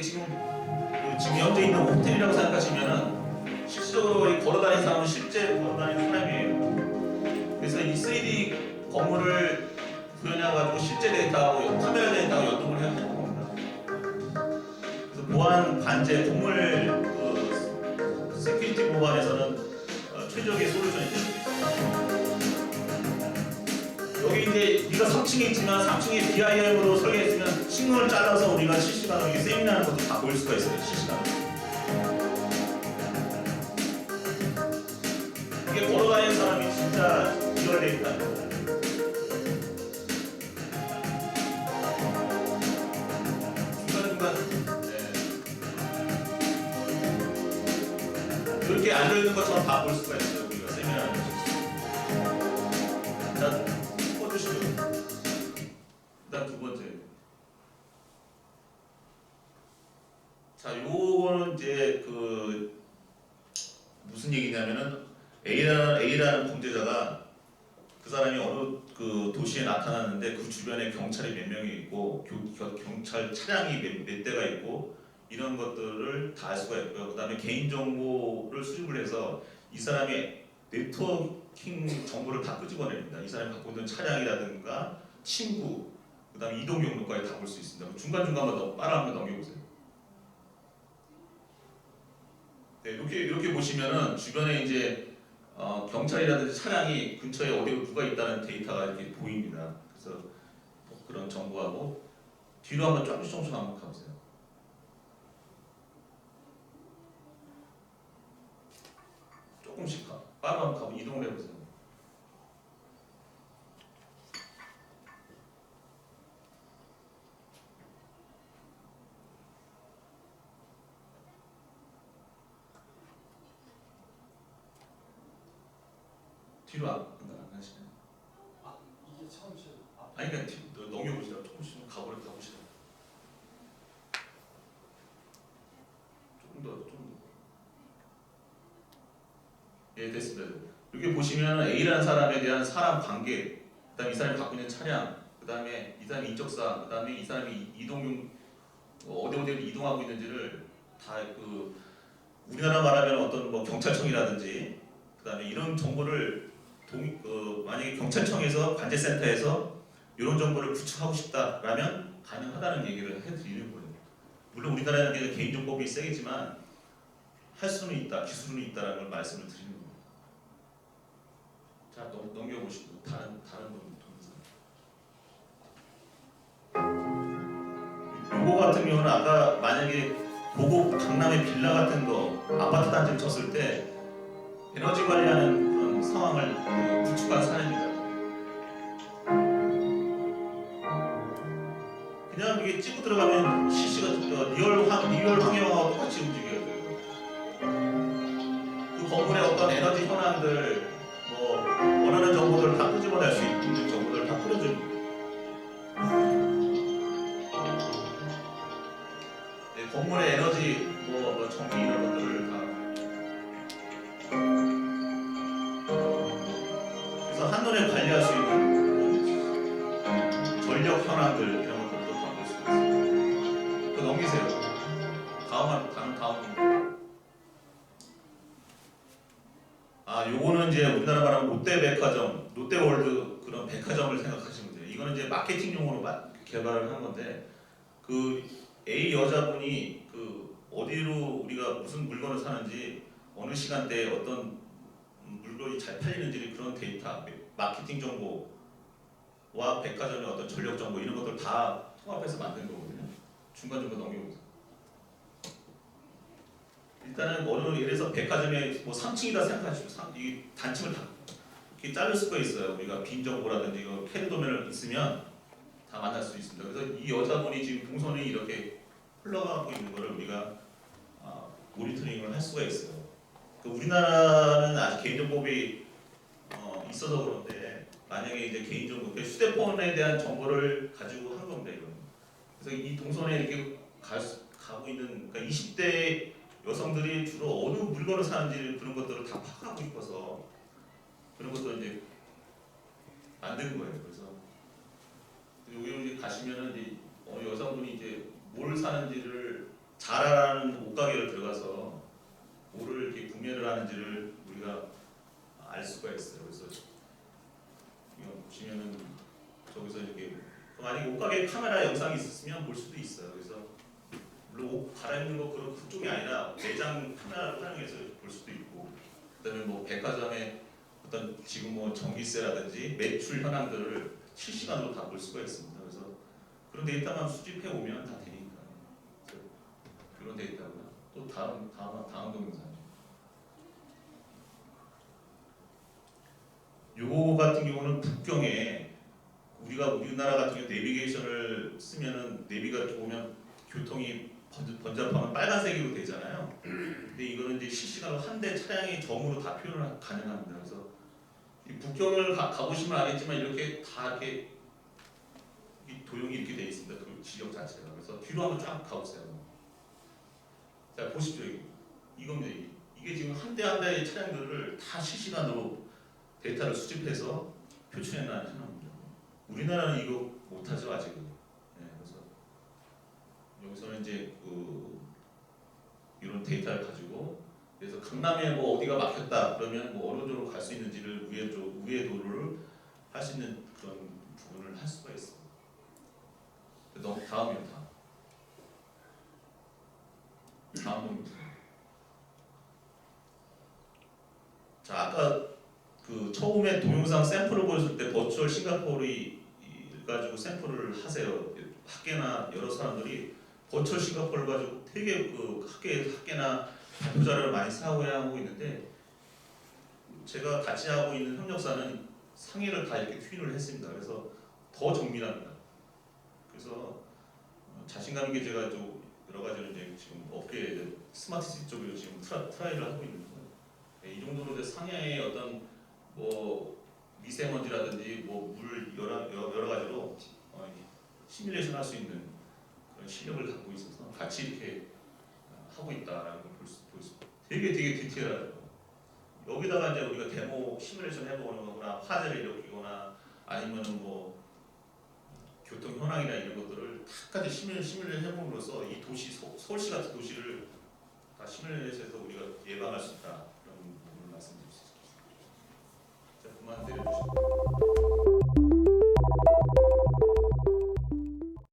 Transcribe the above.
이게 지금 그 지금 현재 있는 호텔이라고 생각하시면은 실질적으로 이 걸어다니는 사람은 실제 걸어다니는 사람이에요. 그래서 이 3D 건물을 구현해가지고 실제 데이터하고 카메라 데이터하고 연동을 해야 하는 겁니다. 그래서 보안 관제 동물 그 세큐리티 보안에서는 어, 최적의 솔루션이 됩니다. 여기 이제 우리가 3층에 있지만 3층에 BIM으로 설계했으면 층을 잘라서 우리가 실시간으로 세미나하는 것도 다 보일 수가 있어요. 실시간으로. 이게 걸어다니는 사람이 진짜 있다는 거예요. 중간중간 네. 이렇게 앉아있는 것처럼 다 볼 수가 있어요. 자, 요거는 이제 그 무슨 얘기냐면은 A라는 A라는 범죄자가 그 사람이 어느 그 도시에 나타났는데 그 주변에 경찰이 몇 명이 있고 교- 겨- 경찰 차량이 몇, 몇 대가 있고 이런 것들을 다 알 수가 있고요. 그다음에 개인 정보를 수집을 해서 이 사람이 네트워킹 정보를 다 끄집어냅니다. 이 사람이 갖고 있는 차량이라든가 친구, 그다음에 이동 경로까지 다 볼 수 있습니다. 중간 중간만 한번 넘겨보세요. 네, 이렇게 이렇게 보시면은 주변에 이제 어, 경찰이라든지 차량이 근처에 어디 누가 있다는 데이터가 이렇게 보입니다. 그래서 뭐 그런 정보하고 뒤로 한번 조금씩 조금씩 한번 가보세요. 조금씩 가. 빠르게 가보 이동을 해보세요. 뒤로 안, 안 가시나요? 아 이게 처음 시작. 아, 아니 그냥 뒤, 너- 넘겨보시라 조금씩 가보려 가보시라 조금 더 조금 더. 예 됐습니다 여기 보시면 A라는 사람에 대한 사람 관계 그다음에 이 사람이 갖고 있는 차량 그다음에 이 사람의 인적사항 그다음에 이 사람이 이- 이동 어, 어디 어디를 이동하고 있는지를 다 그 우리나라 말하면 어떤 뭐 경찰청이라든지 그다음에 이런 정보를 동, 그 만약에 경찰청에서 관제센터에서 이런 정보를 구축하고 싶다라면 가능하다는 얘기를 해드리는 거예요. 물론 우리나라는 게 개인정보법이 세겠지만 할 수는 있다, 기술은 있다라는 걸 말씀을 드리는 겁니다. 자 넘, 넘겨보시고 다른 다른 분 요거 같은 경우는 아까 만약에 고급 강남의 빌라 같은 거 아파트 단지를 쳤을 때 에너지 관리하는 상황을 그 구축한 사례입니다. 그냥 이게 찍고 들어가면 실시가 어, 리얼 환 리얼 환경하고 똑같이 움직여요. 그 건물의 어떤 에너지 현황들 뭐 원하는 정보들을 다 끄집어낼 수 있는 정보들을 다 풀어줍니다. 네, 건물의 에너지 뭐, 뭐 전기 아, 요거는 이제 우리나라 말하면 롯데백화점, 롯데월드 그런 백화점을 생각하시면 돼요. 이거는 이제 마케팅용으로 마- 개발을 한 건데 그 A 여자분이 그 어디로 우리가 무슨 물건을 사는지 어느 시간대에 어떤 물건이 잘 팔리는지 그런 데이터, 마케팅 정보와 백화점의 어떤 전력 정보 이런 것들 다 통합해서 만든 거거든요. 중간 중간 넘겨보세요. 일단은 어느 예를 들어서 백화점에 뭐 3층이다 생각하시고 삼- 이 단층을 다 이렇게 자를 수가 있어요. 우리가 빈 정보라든지 이거 캐드 도면을 있으면 다 만날 수 있습니다. 그래서 이 여자분이 지금 동선이 이렇게 흘러가고 있는 거를 우리가 아, 모니터링을 할 수가 있어요. 그 우리나라는 아직 개인정보법이 어, 있어서 그런데 만약에 이제 개인정보, 그 휴대폰에 대한 정보를 가지고 한 겁니다. 이거는. 그래서 이 동선에 이렇게 가, 가고 있는 그러니까 20대 여성들이 주로 어느 물건을 사는지 그런 것들을 다 파악하고 싶어서 그런 것도 이제 만든 거예요. 그래서 여기 가시면은 이제 어느 여성분이 이제 뭘 사는지를 자라라는 옷가게를 들어가서 뭐를 이렇게 구매를 하는지를 우리가 알 수가 있어요. 그래서 보시면은 저기서 이렇게 만약에 옷가게 카메라 영상이 있었으면 볼 수도 있어요. 그래서 물론 옷 갈아입는 거 그런 그쪽이 아니라 매장 카메라를 활용해서 볼 수도 있고 그다음에 뭐 백화점에 어떤 지금 뭐 전기세라든지 매출 현황들을 실시간으로 다 볼 수가 있습니다. 그래서 그런 데이터만 수집해 오면 다 되니까 그런 데이터고요. 또 다음 다음 다음 동영상이죠. 요거 같은 경우는 북경에 우리가 우리나라 같은 경우 내비게이션을 쓰면은 내비가 보면 교통이 번잡- 번잡하면 빨간색으로 되잖아요. 근데 이거는 이제 실시간으로 한 대 차량의 점으로 다 표현을 가능합니다. 그래서 이 북경을 가, 가보시면 알겠지만 이렇게 다 이렇게 이 도형이 이렇게 돼 있습니다. 그 지역 자체가. 그래서 뒤로 한번 쫙 가보세요. 자 보십시오. 이겁니다. 이게. 지금 한 대 한 대의 차량들을 다 실시간으로 데이터를 수집해서 표출해 놓은 현황입니다. 우리나라는 이거 못하죠 아직은. 네, 그래서 여기서는 이제 그 이런 데이터를 가지고 그래서 강남에 뭐 어디가 막혔다 그러면 뭐 어느 쪽으로 갈 수 있는지를 우회 쪽 우회 도로를 할 수 있는 그런 부분을 할 수가 있어. 너무 다음이요 다음. 다음 동영상. 자 아까 그 처음에 동영상 샘플을 보여줄 때 버추얼 싱가포르이 이- 가지고 샘플을 하세요. 학계나 여러 사람들이 버추얼 싱가포르 가지고 되게 그 학계 학계나 자료를 많이 사고하고 있는데 제가 같이 하고 있는 협력사는 상해를 다 이렇게 트윈을 했습니다. 그래서 더 정밀합니다. 그래서 어, 자신감 있게 제가 좀 여러 가지로 이제 지금 업계 이제 스마트시티 쪽으로 지금 트라, 트라이를 하고 있는 거예요. 네, 이 정도로 이제 상해의 어떤 뭐 미세먼지라든지 뭐 물 여러 여러, 가지로 어, 이 시뮬레이션 할 수 있는 그런 실력을 갖고 있어서 같이 이렇게 어, 하고 있다라는 걸 볼 수, 볼 수. 되게 되게 디테일하죠. 여기다가 이제 우리가 데모 시뮬레이션 해보는 거거나 화재를 일으키거나 아니면은 뭐 교통 현황이나 이런 것들을 다까지 시뮬 시뮬레이션 해봄으로써 이 도시 서, 서울시 같은 도시를 다 시뮬레이션해서 우리가 예방할 수 있다 그런 부분을 말씀드릴 수 있습니다. 자 그만 내려주시고.